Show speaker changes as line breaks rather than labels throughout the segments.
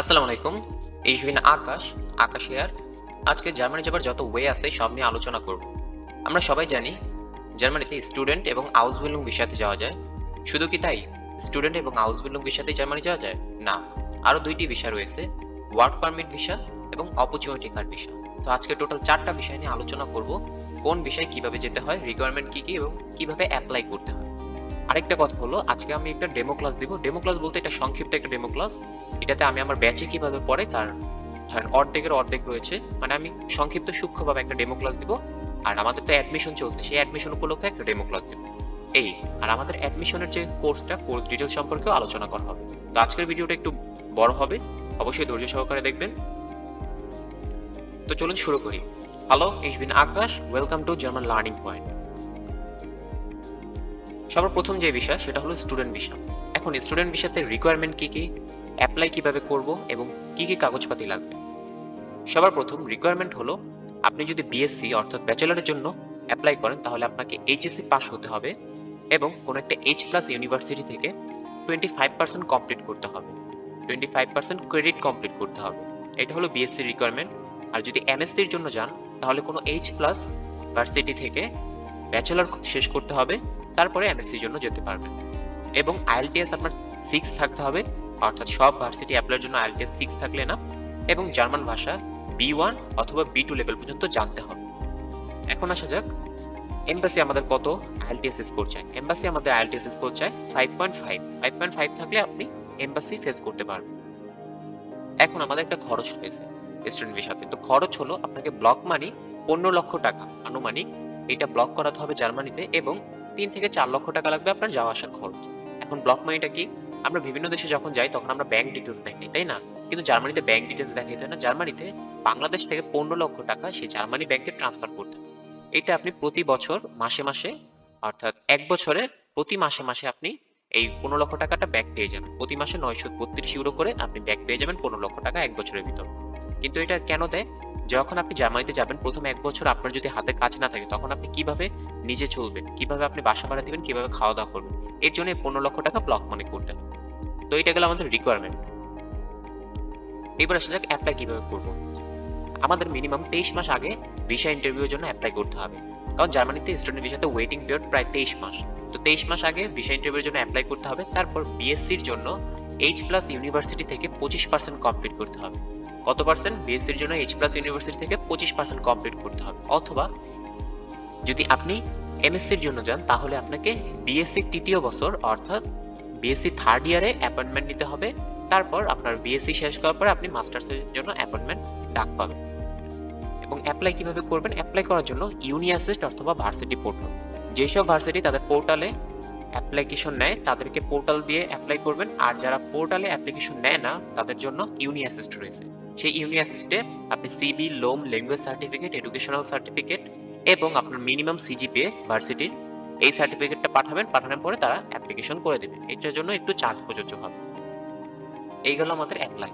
আসসালামু আলাইকুম। এই জুবিন আকাশ আকাশ হেয়ার আজকে জার্মানি যাবার যত ওয়ে আছে, সব নিয়ে আলোচনা করব। আমরা সবাই জানি জার্মানিতে স্টুডেন্ট এবং আউসবিল্ডিং বিষয়তে যাওয়া যায়। শুধু কি তাই? স্টুডেন্ট এবং আউসবিল্ডিং বিষয়তে জার্মানি যাওয়া যায়? না। আরও দুইটি বিষয় রয়েছে ওয়ার্ক পারমিট ভিসা এবং অপরচুনিটি কার্ড ভিসা তো আজকে টোটাল চারটা বিষয় নিয়ে আলোচনা করব। কোন বিষয়ে কীভাবে যেতে হয় রিকোয়ারমেন্ট কি কি এবং কীভাবে অ্যাপ্লাই করতে হয়। আরেকটা কথা হলো, আজকে আমি একটা ডেমো ক্লাস দিব। ডেমো ক্লাস বলতে এটা সংক্ষিপ্ত একটা ডেমো ক্লাস এটাতে আমি আমার ব্যাচে কীভাবে পড়ে, তার অর্ধেকের অর্ধেক রয়েছে। মানে আমি সংক্ষিপ্ত সূক্ষ্মভাবে একটা ডেমো ক্লাস দিব, আর আমাদের তো অ্যাডমিশন চলছে। সেই অ্যাডমিশন উপলক্ষে একটা ডেমো ক্লাস দিব। এই, আর আমাদের অ্যাডমিশনের যে কোর্সটা কোর্স ডিটেল সম্পর্কেও আলোচনা করা হবে। তো আজকের ভিডিওটা একটু বড় হবে। অবশ্যই ধৈর্য সহকারে দেখবেন। তো চলুন শুরু করি। হ্যালো ইস বিন Akash welcome to German learning point সবার প্রথম যে বিষয় সেটা হলো স্টুডেন্ট ভিসা এখন স্টুডেন্ট ভিসাতে রিকোয়ারমেন্ট কি কি অ্যাপ্লাই কীভাবে করব এবং কি কি কাগজপাতি লাগবে? সবার প্রথম রিকোয়ারমেন্ট হলো, আপনি যদি বিএসসি অর্থাৎ ব্যাচেলারের জন্য অ্যাপ্লাই করেন, তাহলে আপনাকে এইচএসসি পাস হতে হবে এবং কোনো একটা এইচ প্লাস ইউনিভার্সিটি থেকে টোয়েন্টি ফাইভ পার্সেন্ট কমপ্লিট করতে হবে। Twenty five percent credit complete করতে হবে। এটা হলো বিএসসি রিকোয়ারমেন্ট আর যদি এমএসসির জন্য যান, তাহলে কোনো এইচ প্লাস ভার্সিটি থেকে ব্যাচেলার শেষ করতে হবে। তারপরে এমএসসির জন্য যেতে পারবেন। এবং আইএলটিএস আপনার সিক্স থাকতে হবে, অর্থাৎ সব ভার্সিটি অ্যাপ্লাইয়ের জন্য আইএলটিএস সিক্স থাকলে না, এবং জার্মান ভাষা বি ওয়ান অথবা বি টু লেভেল পর্যন্ত জানতে হবে। এখন আসা যাক এমবাসি আমাদের কত? আইএলটিএস স্কোর চায় এমবাসি আমাদের আইএলটিএস স্কোর চায় five point five five point five থাকলে আপনি এমবাসি ফেস করতে পারবেন। এখন আমাদের একটা খরচ রয়েছে স্টুডেন্ট ভিসাতে তো। খরচ হলো আপনাকে ব্লক মানি পনেরো লক্ষ টাকা, আনুমানিক। এটা ব্লক করাতে হবে জার্মানিতে এবং তিন থেকে চার লক্ষ টাকা লাগবে আপনার যাওয়া আসার খরচ। এখন ব্লক মানিটা কি? আমরা বিভিন্ন দেশে যখন যাই, তখন আমরা ব্যাংক ডিটেলস দেখাই, তাই না? কিন্তু জার্মানিতে ব্যাংক ডিটেলস দেখাইতে হয় না। জার্মানিতে বাংলাদেশ থেকে পনেরো লক্ষ টাকা সেই জার্মানি ব্যাংকে ট্রান্সফার করতে এটা আপনি প্রতি বছর মাসে মাসে, অর্থাৎ এক বছরে প্রতি মাসে মাসে আপনি এই পনেরো লক্ষ টাকাটা ব্যাক পেয়ে যাবেন। প্রতি মাসে নয়শো বত্রিশ ইউরো করে আপনি ব্যাক পেয়ে যাবেন পনেরো লক্ষ টাকা এক বছরের ভিতর। কিন্তু এটা কেন দেয়? যখন আপনি জার্মানিতে যাবেন, প্রথম এক বছর আপনার যদি হাতে কাজ না থাকে, তখন আপনি কীভাবে নিজে চলবেন? কীভাবে আপনি বাসা ভাড়া দিবেন? কীভাবে খাওয়া দাওয়া করবেন? এর জন্য পনেরো লক্ষ টাকা ব্লক মানি করতে হবে তো এটা গেল আমাদের রিকোয়ারমেন্ট এবার আসা যাক অ্যাপ্লাই কীভাবে করব। আমাদের মিনিমাম তেইশ মাস আগে ভিসা ইন্টারভিউর জন্য অ্যাপ্লাই করতে হবে। কারণ জার্মানিতে স্টুডেন্ট ভিসাতে ওয়েটিং পিরিয়ড প্রায় তেইশ মাস। তো তেইশ মাস আগে ভিসা ইন্টারভিউর জন্য অ্যাপ্লাই করতে হবে। তারপর বিএসসির জন্য এইচ প্লাস ইউনিভার্সিটি থেকে পঁচিশ পার্সেন্ট কমপ্লিট করতে হবে। কত পার্সেন্ট বিএসসির জন্য এইচ প্লাস ইউনিভার্সিটি থেকে পঁচিশ পার্সেন্ট কমপ্লিট করতে হবে? অথবা যদি আপনি এমএসসির জন্য যান, তাহলে আপনাকে বিএসসি তৃতীয় বছর, অর্থাৎ বিএসসি থার্ড ইয়ারে অ্যাপয়েন্টমেন্ট নিতে হবে। তারপর আপনার বিএসসি শেষ করার পরে আপনি মাস্টার্সের জন্য অ্যাপয়েন্টমেন্ট ডাক পাবেন। এবং অ্যাপ্লাই কীভাবে করবেন? অ্যাপ্লাই করার জন্য ইউনিয়াসিস্ট অথবা ভার্সিটি পোর্টাল যেসব ভার্সিটি তাদের পোর্টালে অ্যাপ্লিকেশন নেয়, তাদেরকে পোর্টাল দিয়ে অ্যাপ্লাই করবেন। আর যারা পোর্টালে অ্যাপ্লিকেশন নেয় না, তাদের জন্য ইউনি অ্যাসিস্ট রয়েছে। সেই ইউনি অ্যাসিস্টে আপনি সিবি লোম ল্যাঙ্গুয়েজ সার্টিফিকেট এডুকেশনাল সার্টিফিকেট এবং আপনার মিনিমাম সিজিপিএ ভার্সিটির এই সার্টিফিকেটটা পাঠাবেন, পাঠানোর পরে তারা অ্যাপ্লিকেশন করে দেবে। এটার জন্য একটু চার্জ প্রযোজ্য হবে। এই গেল আমাদের অ্যাপ্লাই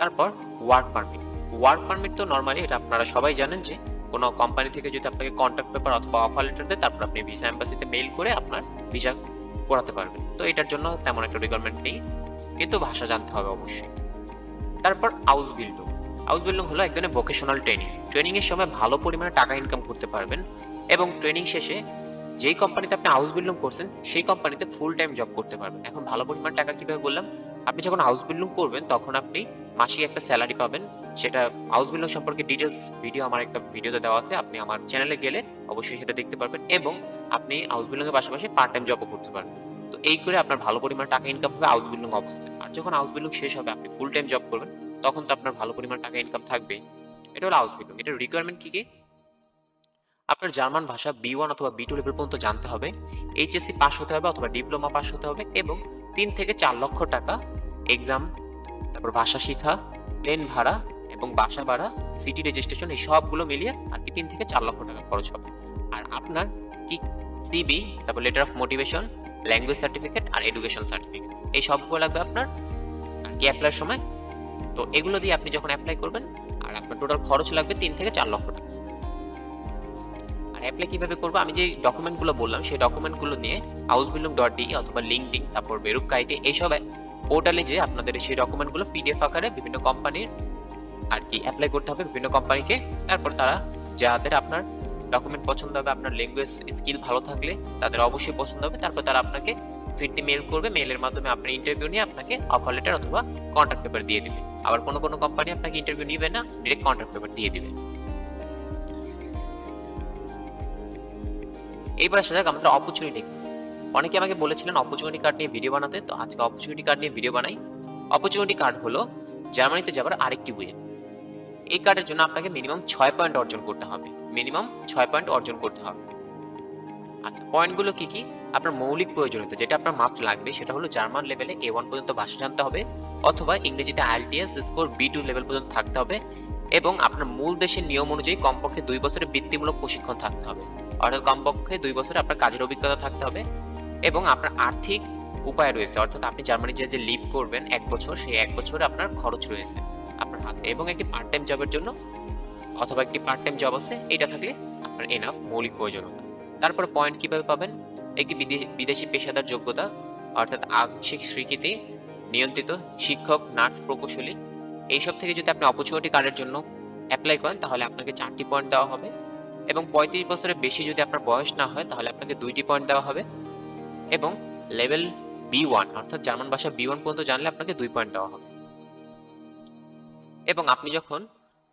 তারপর ওয়ার্ক পারমিট ওয়ার্ক পারমিট তো নর্মালি এটা আপনারা সবাই জানেন যে, কোনো কোম্পানি থেকে যদি আপনাকে কন্ট্যাক্ট পেপার অথবা অফার লেটার দেয়, তারপর আপনি ভিসা এম্বাসিতে মেইল করে আপনার ভিসা করাতে পারবেন। তো এটার জন্য তেমন একটা রিকোয়ারমেন্ট নেই। কিন্তু ভাষা জানতে হবে অবশ্যই। তারপর আউস বিল্ডিং আউস বিল্ডিং হলো এক ধরনের ভোকেশনাল ট্রেনিং ট্রেনিং এর সময় ভালো পরিমাণে টাকা ইনকাম করতে পারবেন এবং ট্রেনিং শেষে যেই কোম্পানিতে আপনি হাউস বিল্ডিং করছেন, সেই কোম্পানিতে ফুল টাইম জব করতে পারবেন। এখন ভালো পরিমাণ টাকা কীভাবে বললাম? আপনি যখন হাউস বিল্ডিং করবেন, তখন আপনি মাসিক একটা স্যালারি পাবেন। সেটা হাউস বিল্ডিং সম্পর্কে ডিটেলস ভিডিও আমার একটা ভিডিওতে দেওয়া আছে। আপনি আমার চ্যানেলে গেলে অবশ্যই সেটা দেখতে পারবেন এবং আপনি হাউস বিল্ডিং এর পাশাপাশি পার্ট টাইম জবও করতে পারবেন। তো এই করে আপনার ভালো পরিমাণ টাকা ইনকাম হবে হাউস বিল্ডিং অবস্থায় আর যখন হাউস বিল্ডিং শেষ হবে, আপনি ফুল টাইম জব করবেন, তখন তো আপনার ভালো পরিমাণ টাকা ইনকাম থাকবেই। এটা হলো হাউস বিল্ডিং এটার রিকোয়ারমেন্ট কি কি? আপনার জার্মান ভাষা বি ওয়ান অথবা বি টু লেভেল পর্যন্ত জানতে হবে। এইচএসসি পাস হতে হবে অথবা ডিপ্লোমা পাস হতে হবে এবং তিন থেকে চার লক্ষ টাকা এক্সাম তারপর ভাষা শিক্ষা প্লেন ভাড়া এবং বাসা ভাড়া সিটি রেজিস্ট্রেশন এই সবগুলো মিলিয়ে আর কি তিন থেকে চার লক্ষ টাকা খরচ হবে। আর আপনার কি সিবি তারপর letter of motivation language certificate R education certificate এই সবগুলো লাগবে আপনার, আর কি অ্যাপ্লাইয়ের সময়? তো এগুলো দিয়ে আপনি যখন অ্যাপ্লাই করবেন, আর আপনার টোটাল খরচ লাগবে তিন থেকে চার লক্ষ টাকা। আর অ্যাপ্লাই কীভাবে করব? আমি যে ডকুমেন্টগুলো বললাম, সেই ডকুমেন্টগুলো নিয়ে হাউস বিল্ডিং ডট ডি অথবা লিঙ্কডিং তারপর বেরুপ কাইটে, এইসব পোর্টালে যে আপনাদের সেই ডকুমেন্টগুলো পিডিএফ আকারে বিভিন্ন কোম্পানির আর কি অ্যাপ্লাই করতে হবে বিভিন্ন কোম্পানিকে তারপর তারা যাদের আপনার ডকুমেন্ট পছন্দ হবে, আপনার ল্যাঙ্গুয়েজ স্কিল ভালো থাকলে তাদের অবশ্যই পছন্দ হবে। তারপর তারা আপনাকে ফিরতি মেল করবে মেলের মাধ্যমে আপনার ইন্টারভিউ নিয়ে আপনাকে অফার লেটার অথবা কন্ট্রাক্ট পেপার দিয়ে দিবে। আবার কোনো কোনো কোম্পানি আপনাকে ইন্টারভিউ নিবে না ডিরেক্ট কন্ট্রাক্ট পেপার দিয়ে দিবে। এইবার আসা যাক আমাদের অপরচুনিটি অনেকে আমাকে বলেছিলেন অপরচুনিটি কার্ড নিয়ে ভিডিও বানাতে, তো আজকে অপরচুনিটি কার্ড নিয়ে ভিডিও বানাই। অপরচুনিটি কার্ড হলো জার্মানিতে যাবার আরেকটি ওয়ে এই কার্ডের জন্য আপনাকে মিনিমাম ছয় পয়েন্ট অর্জন করতে হবে। মিনিমাম ছয় পয়েন্ট অর্জন করতে হবে। আচ্ছা পয়েন্টগুলো কি কি? আপনার মৌলিক প্রয়োজনীয়তা, যেটা আপনার মাস্ট লাগবে, সেটা হলো জার্মান লেভেলে এ ওয়ান পর্যন্ত ভাষা জানতে হবে, অথবা ইংরেজিতে IELTS score B two level পর্যন্ত থাকতে হবে, এবং আপনার মূল দেশের নিয়ম অনুযায়ী কমপক্ষে দুই বছরের বৃত্তিমূলক প্রশিক্ষণ থাকতে হবে। অর্থাৎ কমপক্ষে দুই বছরে আপনার কাজের অভিজ্ঞতা থাকতে হবে, এবং আপনার আর্থিক উপায় রয়েছে, অর্থাৎ আপনি জার্মানি যে লিভ করবেন এক বছর, সেই এক বছরে আপনার খরচ রয়েছে আপনার হাতে, এবং একটি পার্ট টাইম জবের জন্য অথবা একটি পার্ট টাইম জব আছে এটা থাকলে আপনার এনাফ মৌলিক প্রয়োজনীয়তা। তারপর পয়েন্ট কীভাবে পাবেন? একটি বিদেশি পেশাদার যোগ্যতা, অর্থাৎ আংশিক স্বীকৃতি, নিয়ন্ত্রিত শিক্ষক, নার্স, প্রকৌশলী। এইসব থেকে যদি আপনি অপরচুনিটি কার্ডের জন্য অ্যাপ্লাই করেন, তাহলে আপনাকে চারটি পয়েন্ট দেওয়া হবে। এবং পঁয়ত্রিশ বছরের বেশি যদি আপনার বয়স না হয়, তাহলে আপনাকে দুইটি পয়েন্ট দেওয়া হবে। এবং লেভেল বি ওয়ান অর্থাৎ জার্মান ভাষা বি ওয়ান পর্যন্ত জানলে আপনাকে দুই পয়েন্ট দেওয়া হবে। এবং আপনি যখন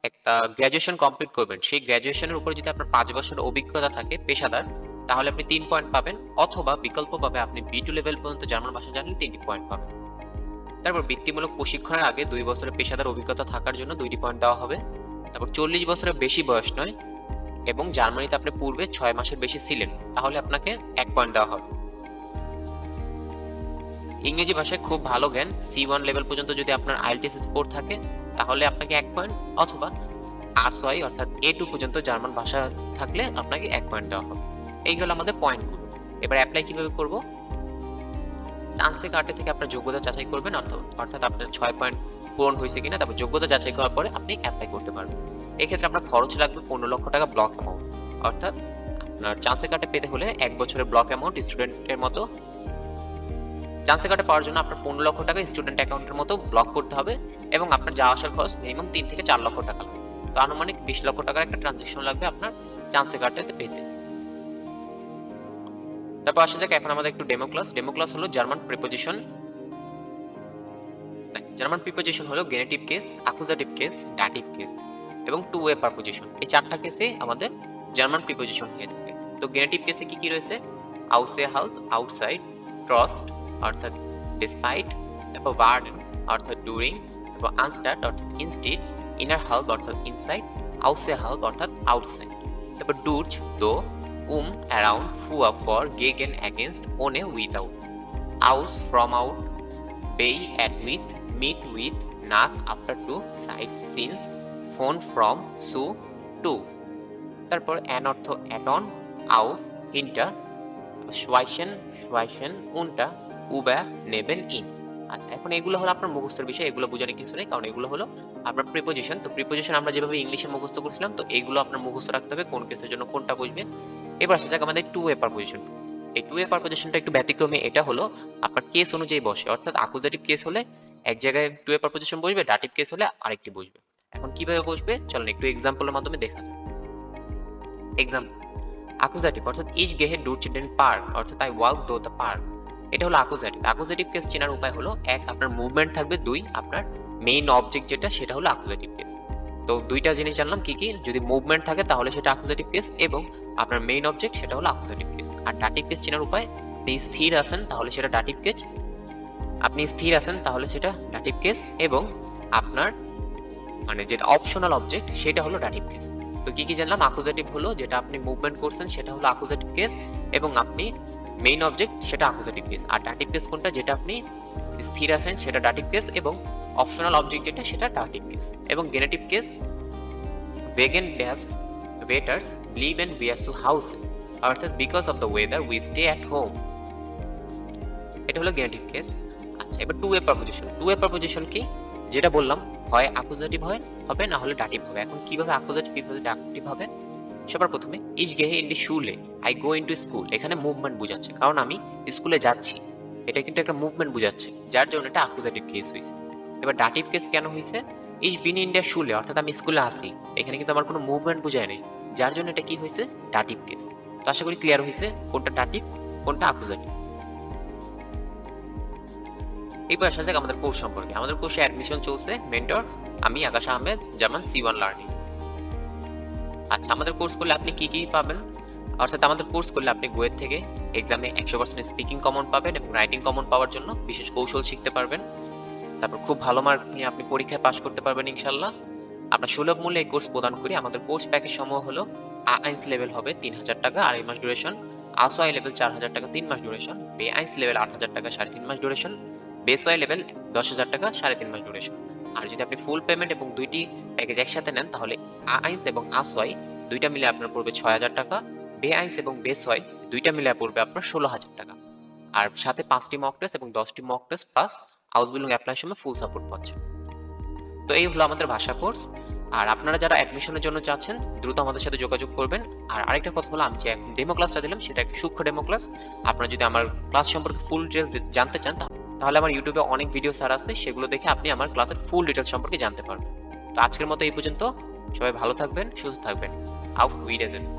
একটা গ্র্যাজুয়েশন কমপ্লিট করবেন। সেই গ্র্যাজুয়েশনের উপরে যদি আপনার পাঁচ বছরের অভিজ্ঞতা থাকে, পেশাদার, তাহলে আপনি তিন পয়েন্ট পাবেন, অথবা বিকল্পভাবে আপনি বি টু লেভেল পর্যন্ত জার্মান ভাষা জানলে তিনটি পয়েন্ট পাবেন। তারপর বৃত্তিমূলক প্রশিক্ষণের আগে দুই বছরের পেশাদার অভিজ্ঞতা থাকার জন্য দুইটি পয়েন্ট দেওয়া হবে। তারপর চল্লিশ বছরের বেশি বয়স নয়, এবং জার্মানিতে আপনি পূর্বে ছয় মাসের বেশি ছিলেন, তাহলে আপনাকে এক পয়েন্ট দেওয়া হবে। ইংরেজি ভাষায় খুব ভালো জ্ঞান সি ওয়ান লেভেল পর্যন্ত যদি আপনার আইএলটিএস স্কোর থাকে তাহলে আপনাকে এক পয়েন্ট অথবা আসওয়াই অর্থাৎ এ টু পর্যন্ত জার্মান ভাষা থাকলে আপনাকে এক পয়েন্ট দেওয়া হবে। এই হলো আমাদের পয়েন্টগুলো এবার অ্যাপ্লাই কীভাবে করব? চান্সে কার্ডে থেকে আপনার যোগ্যতা যাচাই করবেন অর্থাৎ আপনার ছয় পয়েন্ট পূরণ হয়েছে কিনা, তারপর যোগ্যতা যাচাই করার পরে আপনি অ্যাপ্লাই করতে পারবেন। এক্ষেত্রে আপনার খরচ লাগবে পনেরো লক্ষ টাকা ব্লক অ্যামাউন্ট অর্থাৎ আপনার চান্সে কার্ডে পেতে হলে এক বছরের ব্লক অ্যামাউন্ট স্টুডেন্টের মতো চান্সে কার্ডে পাওয়ার জন্য আপনার পনেরো লক্ষ টাকা স্টুডেন্ট অ্যাকাউন্টের মতো ব্লক করতে হবে এবং আপনার যাওয়া আসার খরচ মিনিমাম তিন থেকে চার লক্ষ টাকা লাগবে। তো আনুমানিক বিশ লক্ষ টাকার একটা ট্রানজেকশন লাগবে আপনার চান্সে কার্ডটাতে পেতে। তারপর আসা যাক, এখন আমাদের একটু ডেমো ক্লাস ডেমো ক্লাস হলো জার্মান প্রিপোজিশন জার্মান প্রিপোজিশন হলো genitive case accusative case dative case এবং টু ওয়ে পারপোজিশন এই চারটা কেসে আমাদের জার্মান প্রিপোজিশন হয়ে থাকে। তো গেনেটিভ কেসে কি কি রয়েছে? আউসে হাল্প আউটসাইড ট্রস্ট অর্থাৎ ডিসপাইট তারপর বার্ডেন অর্থাৎ ডুরিং তারপর আনস্টার্ট অর্থাৎ ইনস্টিড ইনার হাল্প অর্থাৎ ইনসাইড আউসে হাল্প অর্থাৎ আউটসাইড তারপর ডুচ দো উম অ্যারাউন্ড ফুয়া ফর গেগেন অ্যাগেনস্ট ওনে উইথআউট আউস ফ্রম আউট বেই অ্যাট উইথ মিট উইথ নাক আফটার টু সাইড সিন ফোন ফ্রম সু টু তারপর অ্যান অর্থ অ্যাটন আউ হিন্টা সোয়াইশন সোয়াইশন উনটা উবা নেবেন ইন আচ্ছা এখন এগুলো হলো আপনার মুখস্থের বিষয়, এগুলো বোঝানোর কিছু নেই, কারণ এগুলো হলো আপনার প্রিপোজিশন তো প্রিপোজিশন আমরা যেভাবে ইংলিশে মুখস্থ করছিলাম, তো এগুলো আপনার মুখস্থ রাখতে হবে কোন কেসের জন্য কোনটা বুঝবে। এবার আসা যাক আমাদের টু এ পারপোজিশন এই টু এ পারপোজিশনটা একটু ব্যতিক্রমী, এটা হলো আপনার কেস অনুযায়ী বসে। অর্থাৎ আকুজাটিভ কেস হলে এক জায়গায় টু এ পারপোজিশন বসবে ডাটিভ কেস হলে আরেকটি বসবে। এখন কীভাবে বসবে? চলুন একটু এক্সাম্পলের মাধ্যমে দেখা যাক। এক্সাম্পল আকুজাটিভ অর্থাৎ ইচ গেহে ডু চিলড্রেন পার্ক, অর্থাৎ I walk through the park. এটা হলো আকুজাটিভ আকুজাটিভ কেস চেনার উপায় হলো, এক, আপনার মুভমেন্ট থাকবে, দুই, আপনার মেইন অবজেক্ট যেটা, সেটা হলো আকুজাটিভ কেস তো দুইটা জিনিস জানলাম, কি কি? যদি মুভমেন্ট থাকে, তাহলে সেটা আকুজাটিভ কেস এবং আপনার মেইন অবজেক্ট সেটা হলো আকুজাটিভ কেস আর ডাটিভ কেস চেনার উপায়, আপনি স্থির আছেন, তাহলে সেটা ডাটিভ কেস আপনি স্থির আছেন, তাহলে সেটা ডাটিভ কেস এবং আপনার মানে যেটা অপশনাল অবজেক্ট সেটা হলো ডাটিভ কেস তো কি কি জানলাম? আকুজাটিভ হলো, যেটা আপনি মুভমেন্ট করছেন, সেটা হলো আকুজাটিভ কেস এবং আপনি মেইন অবজেক্ট সেটা আকুজাটিভ কেস আর ডাটিভ কেস কোনটা? যেটা আপনি স্থির আছেন, সেটা ডাটিভ কেস এবং অপশনাল অবজেক্ট যেটা, সেটা ডাটিভ কেস এবং গেনেটিভ কেস বেগেন ড্যাশ ওয়েটার্স লিভ এন্ড বিয়ার টু হাউস অর্থাৎ because of the weather we stay at home এটা হলো গেনেটিভ কেস আচ্ছা এবার two way preposition two way preposition কি? যেটা বললাম, হয় আকুজাটিভ হয়, হবে, না হলে ডাটিভ হবে। এখন কীভাবে আকুজাটিভ কীভাবে ডাটিভ হবে? সবার প্রথমে ইজ গেহে ইন শুলে আই গো ইনটু স্কুল এখানে মুভমেন্ট বোঝাচ্ছে, কারণ আমি স্কুলে যাচ্ছি। এটা কিন্তু একটা মুভমেন্ট বোঝাচ্ছে, যার জন্য এটা অ্যাকুজেটিভ কেস হয়েছে। এবার ডাটিভ কেস কেন হয়েছে? ইস বিন ইন্ডিয়া শুলে অর্থাৎ আমি স্কুলে আসি এখানে কিন্তু আমার কোনো মুভমেন্ট বোঝায় নেই। যার জন্য এটা কি হয়েছে? ডাটিভ কেস তো আশা করি ক্লিয়ার হয়েছে কোনটা ডাটিভ কোনটা অ্যাকুজেটিভ এবার আসা যাক আমাদের কোর্স সম্পর্কে। আমাদের কোর্সে অ্যাডমিশন চলছে মেন্টর আমি Akash Ahmed Zaman C one learning আচ্ছা আমাদের কোর্স করলে আপনি কি কি পাবেন? অর্থাৎ আমাদের কোর্স করলে আপনি গোয়ের থেকে এক্সামে একশো পার্সেন্ট স্পিকিং কমন পাবেন এবং রাইটিং কমন পাওয়ার জন্য বিশেষ কৌশল শিখতে পারবেন। তারপর খুব ভালো মার্ক নিয়ে আপনি পরীক্ষায় পাশ করতে পারবেন ইনশাল্লাহ আমরা সুলভ মূল্যে এই কোর্স প্রদান করি। আমাদের কোর্স প্যাকেজ সমূহ হলো আইন্স লেভেল হবে তিন হাজার টাকা আড়াই মাস ডিউরেশন আসওয়াই লেভেল চার হাজার টাকা তিন মাস ডিউরেশন বে আইন্স লেভেল আট হাজার টাকা সাড়ে তিন মাস ডিউরেশন বেস ওয়াই লেভেল দশ হাজার টাকা সাড়ে তিন মাস ডিউরেশন আর যদি আপনি ফুল পেমেন্ট এবং দুইটি প্যাকেজ একসাথে নেন, তাহলে আইন্স এবং আসওয়াই দুইটা মিলে আপনার পড়বে ছয় হাজার টাকা। বে আইন্স এবং বেস ওয়াই দুইটা মিলে পড়বে আপনার ষোলো হাজার টাকা। আর সাথে পাঁচটি মক টেস্ট এবং দশটি mock test plus house building apply সময় ফুল সাপোর্ট পাচ্ছেন। তো এই হলো আমাদের ভাষা কোর্স আর আপনারা যারা অ্যাডমিশনের জন্য চাচ্ছেন, দ্রুত আমাদের সাথে যোগাযোগ করবেন। আর আরেকটা কথা হলো, আমি যে এখন ডেমো ক্লাসটা দিলাম, সেটা একটা সূক্ষ্ম ডেমো ক্লাস আপনারা যদি আমার ক্লাস সম্পর্কে ফুল ডিটেলস জানতে চান, তাহলে তাহলে আমার ইউটিউবে অনেক ভিডিও স্যার আছে, সেগুলো দেখে আপনি আমার ক্লাসের ফুল ডিটেলস সম্পর্কে জানতে পারবেন। তো আজকের মতো এই পর্যন্ত। সবাই ভালো থাকবেন, সুস্থ থাকবেন। আউট উইডেজেন